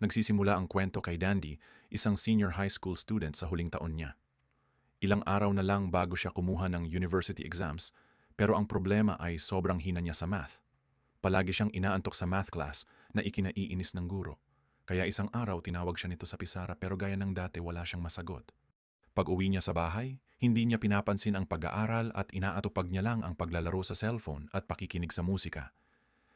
Nagsisimula ang kwento kay Dandy, isang senior high school student sa huling taon niya. Ilang araw na lang bago siya kumuha ng university exams, pero ang problema ay sobrang hina niya sa math. Palagi siyang inaantok sa math class na ikinaiinis ng guro. Kaya isang araw tinawag siya nito sa pisara pero gaya ng dati wala siyang masagot. Pag uwi niya sa bahay, hindi niya pinapansin ang pag-aaral at inaatupag niya lang ang paglalaro sa cellphone at pakikinig sa musika.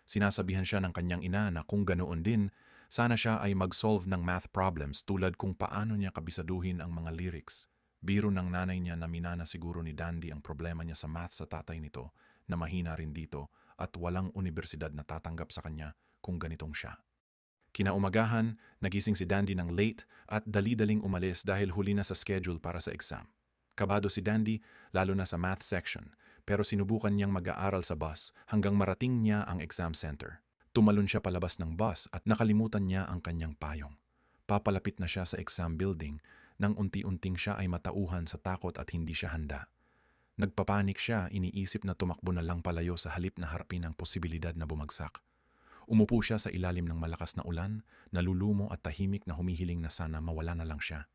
Sinasabihan siya ng kanyang ina na kung ganoon din, sana siya ay mag-solve ng math problems tulad kung paano niya kabisaduhin ang mga lyrics. Biro ng nanay niya na minana siguro ni Dandy ang problema niya sa math sa tatay nito na mahina rin dito at walang universidad na tatanggap sa kanya kung ganitong siya. Kinaumagahan, nagising si Dandy ng late at dali-daling umalis dahil huli na sa schedule para sa exam. Kabado si Dandy, lalo na sa math section, pero sinubukan niyang mag-aaral sa bus hanggang marating niya ang exam center. Tumalon siya palabas ng bus at nakalimutan niya ang kanyang payong. Papalapit na siya sa exam building nang unti-unting siya ay matauhan sa takot at hindi siya handa. Nagpapanik siya, iniisip na tumakbo na lang palayo sa halip na harapin ang posibilidad na bumagsak. Umupo siya sa ilalim ng malakas na ulan, nalulumo at tahimik na humihiling na sana mawala na lang siya.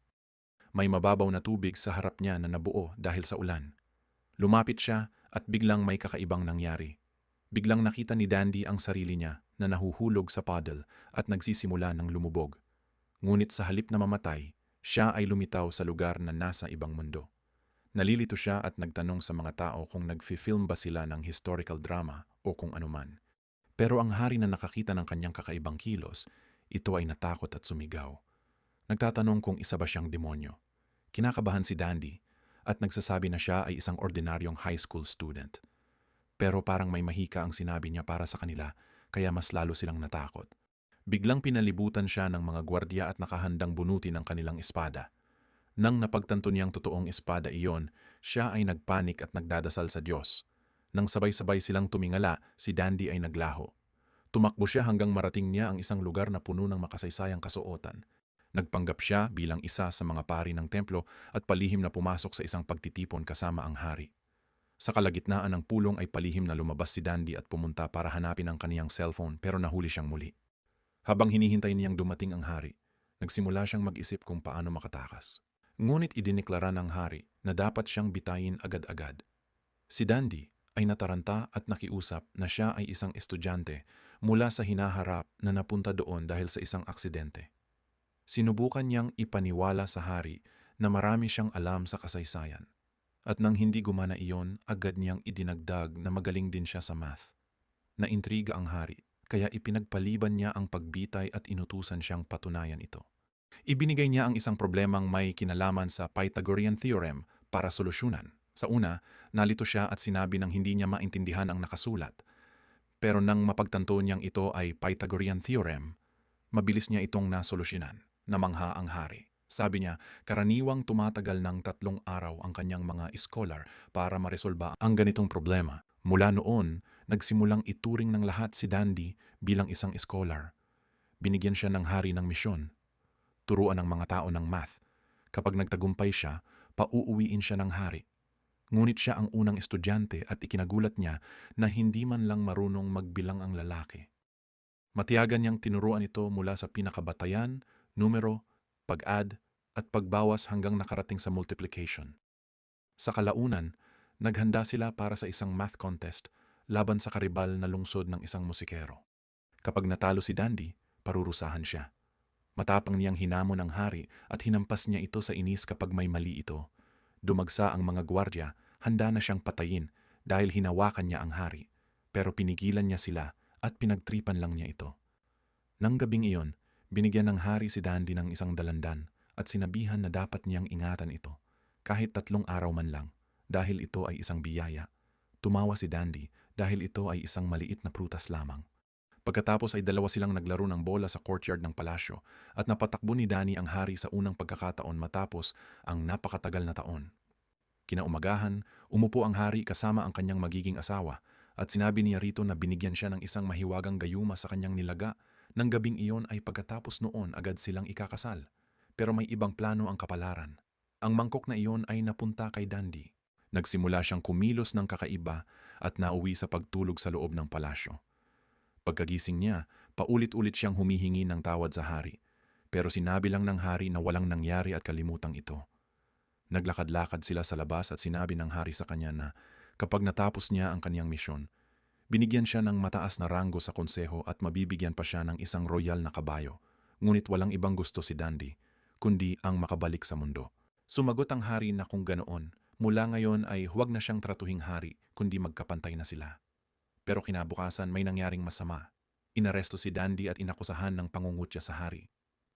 May mababaw na tubig sa harap niya na nabuo dahil sa ulan. Lumapit siya at biglang may kakaibang nangyari. Biglang nakita ni Dandy ang sarili niya na nahuhulog sa puddle at nagsisimula ng lumubog. Ngunit sa halip na mamatay, siya ay lumitaw sa lugar na nasa ibang mundo. Nalilito siya at nagtanong sa mga tao kung nagfi-film ba sila ng historical drama o kung anuman. Pero ang hari na nakakita ng kanyang kakaibang kilos, ito ay natakot at sumigaw. Nagtatanong kung isa ba siyang demonyo. Kinakabahan si Dandy at nagsasabi na siya ay isang ordinaryong high school student. Pero parang may mahika ang sinabi niya para sa kanila kaya mas lalo silang natakot. Biglang pinalibutan siya ng mga gwardya at nakahandang bunutin ang kanilang espada. Nang napagtanto niyang totoong espada iyon, siya ay nagpanik at nagdadasal sa Diyos. Nang sabay-sabay silang tumingala, si Dandy ay naglaho. Tumakbo siya hanggang marating niya ang isang lugar na puno ng makasaysayang kasuotan. Nagpanggap siya bilang isa sa mga pari ng templo at palihim na pumasok sa isang pagtitipon kasama ang hari. Sa kalagitnaan ng pulong ay palihim na lumabas si Dandy at pumunta para hanapin ang kaniyang cellphone pero nahuli siyang muli. Habang hinihintay niyang dumating ang hari, nagsimula siyang mag-isip kung paano makatakas. Ngunit idiniklara ng hari na dapat siyang bitayin agad-agad. Si Dandy ay nataranta at nakiusap na siya ay isang estudyante mula sa hinaharap na napunta doon dahil sa isang aksidente. Sinubukan niyang ipaniwala sa hari na marami siyang alam sa kasaysayan. At nang hindi gumana iyon, agad niyang idinagdag na magaling din siya sa math. Naintriga ang hari, kaya ipinagpaliban niya ang pagbitay at inutusan siyang patunayan ito. Ibinigay niya ang isang problemang may kinalaman sa Pythagorean theorem para solusyonan. Sa una, nalito siya at sinabi ng hindi niya maintindihan ang nakasulat. Pero nang mapagtanto niyang ito ay Pythagorean theorem, mabilis niya itong nasolusyonan. Namangha ang hari. Sabi niya, karaniwang tumatagal ng tatlong araw ang kanyang mga scholar para maresolba ang ganitong problema. Mula noon, nagsimulang ituring ng lahat si Dandy bilang isang scholar. Binigyan siya ng hari ng misyon. Turuan ng mga tao ng math. Kapag nagtagumpay siya, pauuwiin siya ng hari. Ngunit siya ang unang estudyante at ikinagulat niya na hindi man lang marunong magbilang ang lalaki. Matiyagan niyang tinuruan ito mula sa pinakabatayan, numero, pag-add, at pagbawas hanggang nakarating sa multiplication. Sa kalaunan, naghanda sila para sa isang math contest laban sa karibal na lungsod ng isang musikero. Kapag natalo si Dandy, parurusahan siya. Matapang niyang hinamon ang hari at hinampas niya ito sa inis kapag may mali ito. Dumagsa ang mga gwardya, handa na siyang patayin dahil hinawakan niya ang hari, pero pinigilan niya sila at pinagtripan lang niya ito. Nang gabing iyon, binigyan ng hari si Dandy ng isang dalandan at sinabihan na dapat niyang ingatan ito, kahit tatlong araw man lang, dahil ito ay isang biyaya. Tumawa si Dandy dahil ito ay isang maliit na prutas lamang. Pagkatapos ay dalawa silang naglaro ng bola sa courtyard ng palasyo at napatakbo ni Danny ang hari sa unang pagkakataon matapos ang napakatagal na taon. Kinaumagahan, umupo ang hari kasama ang kanyang magiging asawa at sinabi niya rito na binigyan siya ng isang mahiwagang gayuma sa kanyang nilaga. Nang gabing iyon ay pagkatapos noon agad silang ikakasal. Pero may ibang plano ang kapalaran. Ang mangkok na iyon ay napunta kay Dandy. Nagsimula siyang kumilos ng kakaiba at nauwi sa pagtulog sa loob ng palasyo. Pagkagising niya, paulit-ulit siyang humihingi ng tawad sa hari. Pero sinabi lang ng hari na walang nangyari at kalimutang ito. Naglakad-lakad sila sa labas at sinabi ng hari sa kanya na kapag natapos niya ang kanyang misyon, binigyan siya ng mataas na ranggo sa konseho at mabibigyan pa siya ng isang royal na kabayo. Ngunit walang ibang gusto si Dandy, kundi ang makabalik sa mundo. Sumagot ang hari na kung ganoon, mula ngayon ay huwag na siyang tratuhing hari, kundi magkapantay na sila. Pero kinabukasan may nangyaring masama. Inaresto si Dandy at inakusahan ng pangungutya sa hari.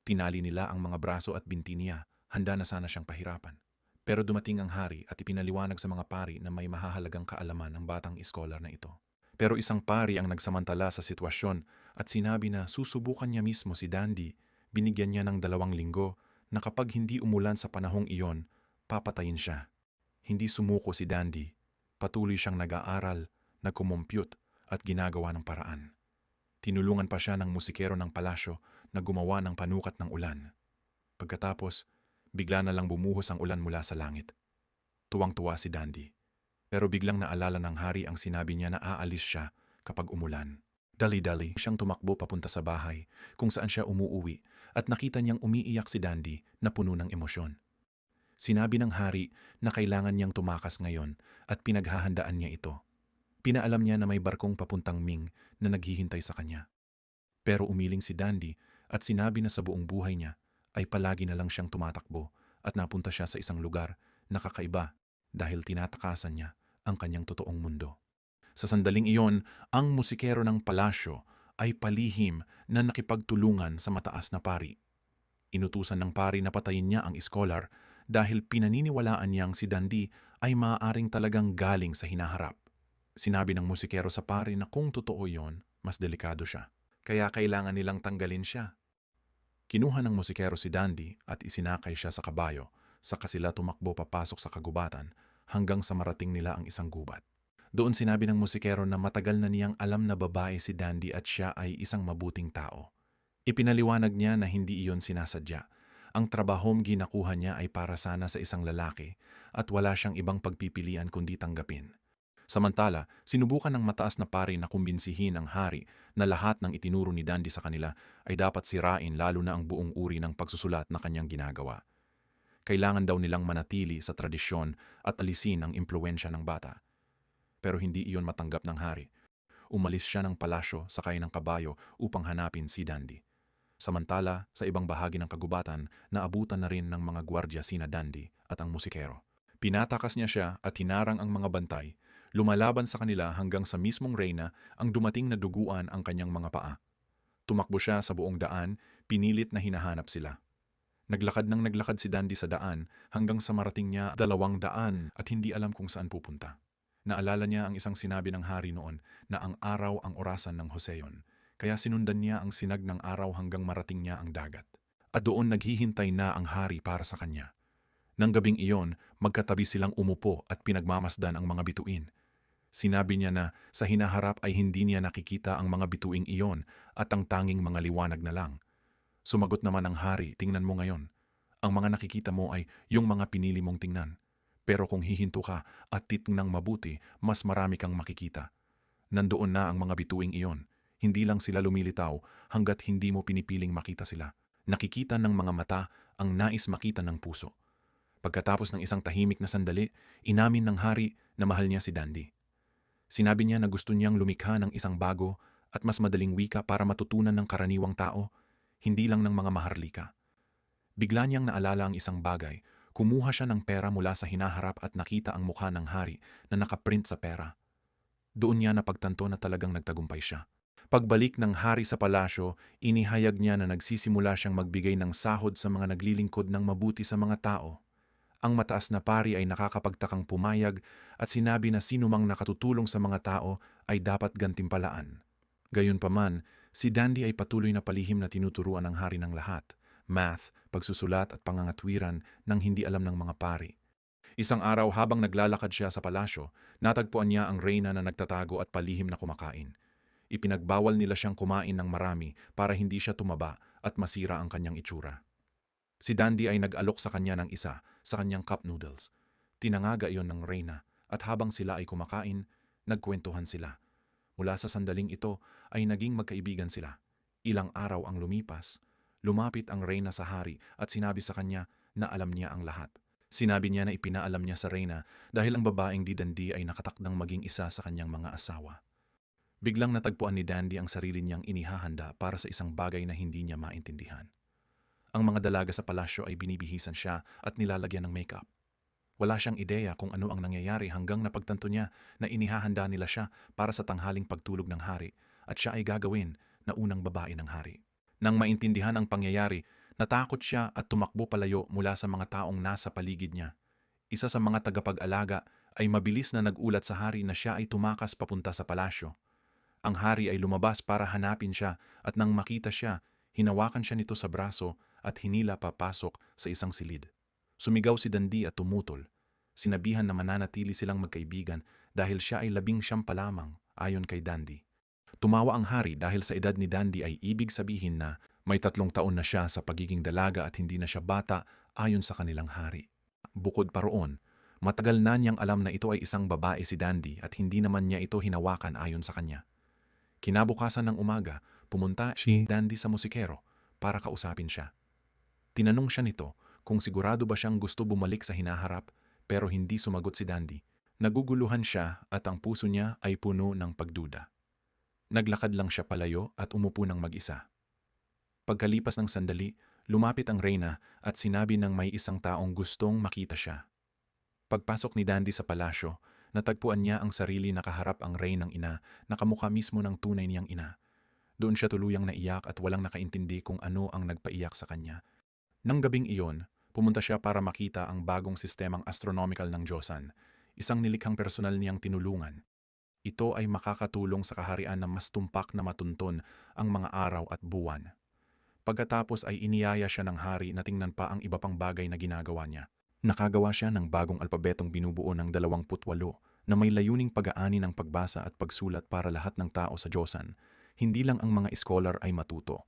Tinali nila ang mga braso at binti niya, handa na sana siyang pahirapan. Pero dumating ang hari at ipinaliwanag sa mga pari na may mahahalagang kaalaman ang batang iskolar na ito. Pero isang pari ang nagsamantala sa sitwasyon at sinabi na susubukan niya mismo si Dandy, binigyan niya ng dalawang linggo na kapag hindi umulan sa panahong iyon, papatayin siya. Hindi sumuko si Dandy. Patuloy siyang nag-aaral, nagkumompute at ginagawa ng paraan. Tinulungan pa siya ng musikero ng palasyo na gumawa ng panukat ng ulan. Pagkatapos, bigla na lang bumuhos ang ulan mula sa langit. Tuwang-tuwa si Dandy. Pero biglang naalala ng hari ang sinabi niya na aalis siya kapag umulan. Dali-dali siyang tumakbo papunta sa bahay kung saan siya umuuwi at nakita niyang umiiyak si Dandy na puno ng emosyon. Sinabi ng hari na kailangan niyang tumakas ngayon at pinaghahandaan niya ito. Pinaalam niya na may barkong papuntang Ming na naghihintay sa kanya. Pero umiling si Dandy at sinabi na sa buong buhay niya ay palagi na lang siyang tumatakbo at napunta siya sa isang lugar na kakaiba dahil tinatakasan niya ang kanyang totoong mundo. Sa sandaling iyon, ang musikero ng palasyo ay palihim na nakipagtulungan sa mataas na pari. Inutusan ng pari na patayin niya ang iskolar dahil pinaniniwalaan niyang si Dandy ay maaaring talagang galing sa hinaharap. Sinabi ng musikero sa pari na kung totoo yon, mas delikado siya. Kaya kailangan nilang tanggalin siya Kinuha ng musikero si Dandy at isinakay siya sa kabayo, saka sila tumakbo papasok sa kagubatan hanggang sa marating nila ang isang gubat. Doon sinabi ng musikero na matagal na niyang alam na babae si Dandy at siya ay isang mabuting tao. Ipinaliwanag niya na hindi iyon sinasadya. Ang trabahong ginakuha niya ay para sana sa isang lalaki at wala siyang ibang pagpipilian kundi tanggapin. Samantala, sinubukan ng mataas na pari na kumbinsihin ang hari na lahat ng itinuro ni Dandy sa kanila ay dapat sirain lalo na ang buong uri ng pagsusulat na kanyang ginagawa. Kailangan daw nilang manatili sa tradisyon at alisin ang impluensya ng bata. Pero hindi iyon matanggap ng hari. Umalis siya ng palasyo sakay ng kabayo upang hanapin si Dandy. Samantala, sa ibang bahagi ng kagubatan, naabutan na rin ng mga gwardya sina Dandy at ang musikero. Pinatakas niya siya at hinarang ang mga bantay Lumalaban sa kanila hanggang sa mismong Reyna ang dumating na duguan ang kanyang mga paa. Tumakbo siya sa buong daan, pinilit na hinahanap sila. Naglakad ng naglakad si Dandy sa daan hanggang sa marating niya dalawang daan at hindi alam kung saan pupunta. Naalala niya ang isang sinabi ng hari noon na ang araw ang orasan ng Hoseon, kaya sinundan niya ang sinag ng araw hanggang marating niya ang dagat. At doon naghihintay na ang hari para sa kanya. Nang gabing iyon, magkatabi silang umupo at pinagmamasdan ang mga bituin. Sinabi niya na sa hinaharap ay hindi niya nakikita ang mga bituing iyon at ang tanging mga liwanag na lang. Sumagot naman ang hari, tingnan mo ngayon. Ang mga nakikita mo ay yung mga pinili mong tingnan. Pero kung hihinto ka at titingnang mabuti, mas marami kang makikita. Nandoon na ang mga bituing iyon. Hindi lang sila lumilitaw hanggat hindi mo pinipiling makita sila. Nakikita ng mga mata ang nais makita ng puso. Pagkatapos ng isang tahimik na sandali, inamin ng hari na mahal niya si Dandy. Sinabi niya na gusto niyang lumikha ng isang bago at mas madaling wika para matutunan ng karaniwang tao, hindi lang ng mga maharlika. Bigla niyang naalala ang isang bagay. Kumuha siya ng pera mula sa hinaharap at nakita ang mukha ng hari na nakaprint sa pera. Doon niya napagtanto na talagang nagtagumpay siya. Pagbalik ng hari sa palasyo, inihayag niya na nagsisimula siyang magbigay ng sahod sa mga naglilingkod ng mabuti sa mga tao ang mataas na pari ay nakakapagtakang pumayag at sinabi na sino mang nakatutulong sa mga tao ay dapat gantimpalaan. Gayunpaman, si Dandy ay patuloy na palihim na tinuturuan ng hari ng lahat, math, pagsusulat at pangangatwiran ng hindi alam ng mga pari. Isang araw habang naglalakad siya sa palasyo, natagpuan niya ang reyna na nagtatago at palihim na kumakain. Ipinagbawal nila siyang kumain ng marami para hindi siya tumaba at masira ang kanyang itsura. Si Dandy ay nag-alok sa kanya ng isa sa kanyang cup noodles. Tinangaga iyon ng Reyna at habang sila ay kumakain, nagkwentuhan sila. Mula sa sandaling ito ay naging magkaibigan sila. Ilang araw ang lumipas, lumapit ang reyna sa hari at sinabi sa kanya na alam niya ang lahat. Sinabi niya na ipinaalam niya sa reyna dahil ang babaeng di Dandi ay nakatakdang maging isa sa kanyang mga asawa. Biglang natagpuan ni Dandy ang sarili niyang inihahanda para sa isang bagay na hindi niya maintindihan. Ang mga dalaga sa palasyo ay binibihisan siya at nilalagyan ng makeup. Wala siyang ideya kung ano ang nangyayari hanggang napagtanto niya na inihahanda nila siya para sa tanghaling pagtulog ng hari at siya ay gagawin na unang babae ng hari. Nang maintindihan ang pangyayari, natakot siya at tumakbo palayo mula sa mga taong nasa paligid niya. Isa sa mga tagapag-alaga ay mabilis na nagulat sa hari na siya ay tumakas papunta sa palasyo. Ang hari ay lumabas para hanapin siya at nang makita siya, hinawakan siya nito sa braso at hinila papasok sa isang silid. Sumigaw si Dandi at tumutol. Sinabihan na mananatili silang magkaibigan dahil siya ay labing siyam pa lamang ayon kay Dandy. Tumawa ang hari dahil sa edad ni Dandy ay ibig sabihin na may tatlong taon na siya sa pagiging dalaga at hindi na siya bata ayon sa kanilang hari. Bukod pa roon, matagal na niyang alam na ito ay isang babae si Dandy at hindi naman niya ito hinawakan ayon sa kanya. Kinabukasan ng umaga, pumunta si Dandy sa musikero para kausapin siya. Tinanong siya nito kung sigurado ba siyang gusto bumalik sa hinaharap pero hindi sumagot si Dandy. Naguguluhan siya at ang puso niya ay puno ng pagduda. Naglakad lang siya palayo at umupo ng mag-isa. Pagkalipas ng sandali, lumapit ang Reyna at sinabi ng may isang taong gustong makita siya. Pagpasok ni Dandy sa palasyo, natagpuan niya ang sarili nakaharap ang rey ng ina na kamukha mismo ng tunay niyang ina. Doon siya tuluyang naiyak at walang nakaintindi kung ano ang nagpaiyak sa kanya. Nang gabing iyon, pumunta siya para makita ang bagong sistemang astronomical ng Diyosan, isang nilikhang personal niyang tinulungan. Ito ay makakatulong sa kaharian na mas tumpak na matunton ang mga araw at buwan. Pagkatapos ay iniyaya siya ng hari na tingnan pa ang iba pang bagay na ginagawa niya. Nakagawa siya ng bagong alpabetong binubuo ng 28 na may layuning pag-aani ng pagbasa at pagsulat para lahat ng tao sa Diyosan. Hindi lang ang mga scholar ay matuto.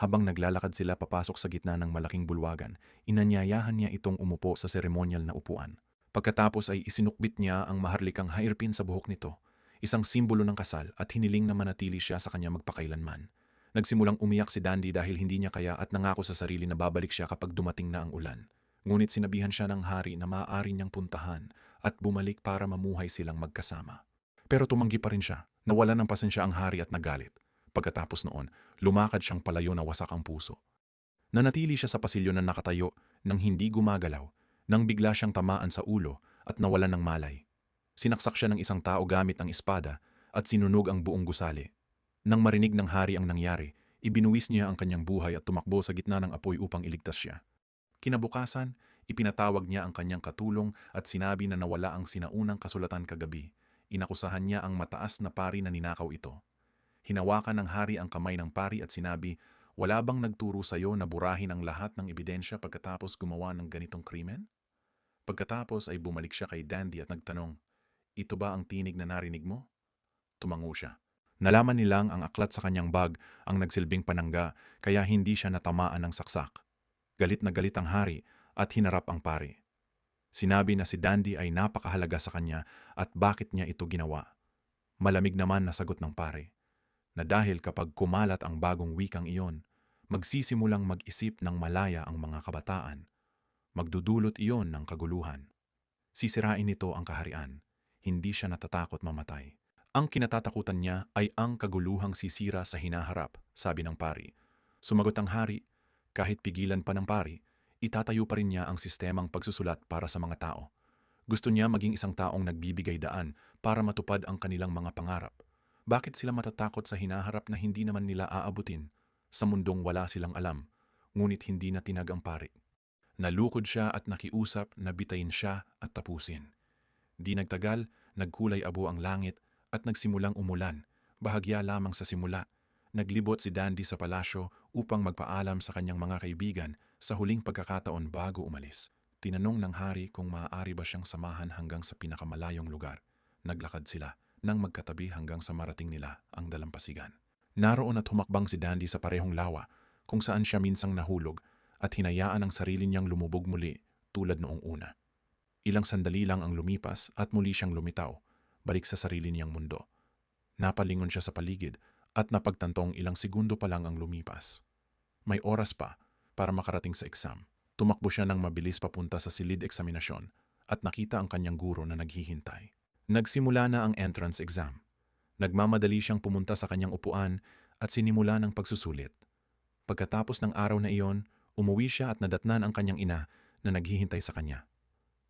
Habang naglalakad sila papasok sa gitna ng malaking bulwagan, inanyayahan niya itong umupo sa seremonyal na upuan. Pagkatapos ay isinukbit niya ang maharlikang hairpin sa buhok nito, isang simbolo ng kasal at hiniling na manatili siya sa kanya magpakailanman. Nagsimulang umiyak si Dandy dahil hindi niya kaya at nangako sa sarili na babalik siya kapag dumating na ang ulan. Ngunit sinabihan siya ng hari na maaari niyang puntahan at bumalik para mamuhay silang magkasama. Pero tumanggi pa rin siya, nawala ng pasensya ang hari at nagalit. Pagkatapos noon, lumakad siyang palayo na wasak ang puso. Nanatili siya sa pasilyo na nakatayo nang hindi gumagalaw, nang bigla siyang tamaan sa ulo at nawalan ng malay. Sinaksak siya ng isang tao gamit ang espada at sinunog ang buong gusali. Nang marinig ng hari ang nangyari, ibinuwis niya ang kanyang buhay at tumakbo sa gitna ng apoy upang iligtas siya. Kinabukasan, ipinatawag niya ang kanyang katulong at sinabi na nawala ang sinaunang kasulatan kagabi. Inakusahan niya ang mataas na pari na ninakaw ito. Hinawakan ng hari ang kamay ng pari at sinabi, wala bang nagturo sa iyo na burahin ang lahat ng ebidensya pagkatapos gumawa ng ganitong krimen? Pagkatapos ay bumalik siya kay Dandy at nagtanong, ito ba ang tinig na narinig mo? Tumango siya. Nalaman nilang ang aklat sa kanyang bag ang nagsilbing panangga kaya hindi siya natamaan ng saksak. Galit na galit ang hari at hinarap ang pari. Sinabi na si Dandy ay napakahalaga sa kanya at bakit niya ito ginawa. Malamig naman na sagot ng pare, na dahil kapag kumalat ang bagong wikang iyon, magsisimulang mag-isip ng malaya ang mga kabataan. Magdudulot iyon ng kaguluhan. Sisirain nito ang kaharian. Hindi siya natatakot mamatay. Ang kinatatakutan niya ay ang kaguluhang sisira sa hinaharap, sabi ng pari. Sumagot ang hari, kahit pigilan pa ng pari, itatayo pa rin niya ang sistemang pagsusulat para sa mga tao. Gusto niya maging isang taong nagbibigay daan para matupad ang kanilang mga pangarap. Bakit sila matatakot sa hinaharap na hindi naman nila aabutin? Sa mundong wala silang alam, ngunit hindi na tinag ang pari. Nalukod siya at nakiusap na bitayin siya at tapusin. Di nagtagal, nagkulay abo ang langit at nagsimulang umulan, bahagya lamang sa simula Naglibot si Dandy sa palasyo upang magpaalam sa kanyang mga kaibigan sa huling pagkakataon bago umalis. Tinanong ng hari kung maaari ba siyang samahan hanggang sa pinakamalayong lugar. Naglakad sila nang magkatabi hanggang sa marating nila ang dalampasigan. Naroon at humakbang si Dandy sa parehong lawa kung saan siya minsang nahulog at hinayaan ang sarili niyang lumubog muli tulad noong una. Ilang sandali lang ang lumipas at muli siyang lumitaw, balik sa sarili niyang mundo. Napalingon siya sa paligid at napagtantong ilang segundo pa lang ang lumipas. May oras pa para makarating sa exam. Tumakbo siya ng mabilis papunta sa silid eksaminasyon at nakita ang kanyang guro na naghihintay. Nagsimula na ang entrance exam. Nagmamadali siyang pumunta sa kanyang upuan at sinimula ng pagsusulit. Pagkatapos ng araw na iyon, umuwi siya at nadatnan ang kanyang ina na naghihintay sa kanya.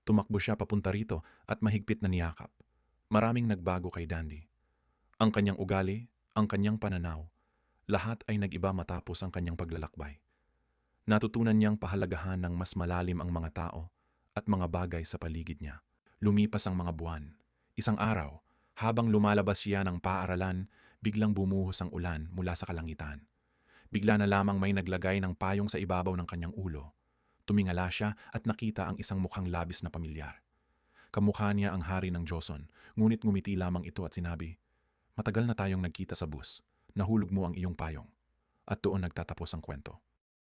Tumakbo siya papunta rito at mahigpit na niyakap. Maraming nagbago kay Dandy. Ang kanyang ugali, ang kanyang pananaw, lahat ay nag-iba matapos ang kanyang paglalakbay. Natutunan niyang pahalagahan ng mas malalim ang mga tao at mga bagay sa paligid niya. Lumipas ang mga buwan. Isang araw, habang lumalabas siya ng paaralan, biglang bumuhos ang ulan mula sa kalangitan. Bigla na lamang may naglagay ng payong sa ibabaw ng kanyang ulo. Tumingala siya at nakita ang isang mukhang labis na pamilyar. Kamukha niya ang hari ng Joson, ngunit ngumiti lamang ito at sinabi, Matagal na tayong nagkita sa bus. Nahulog mo ang iyong payong. At doon nagtatapos ang kwento.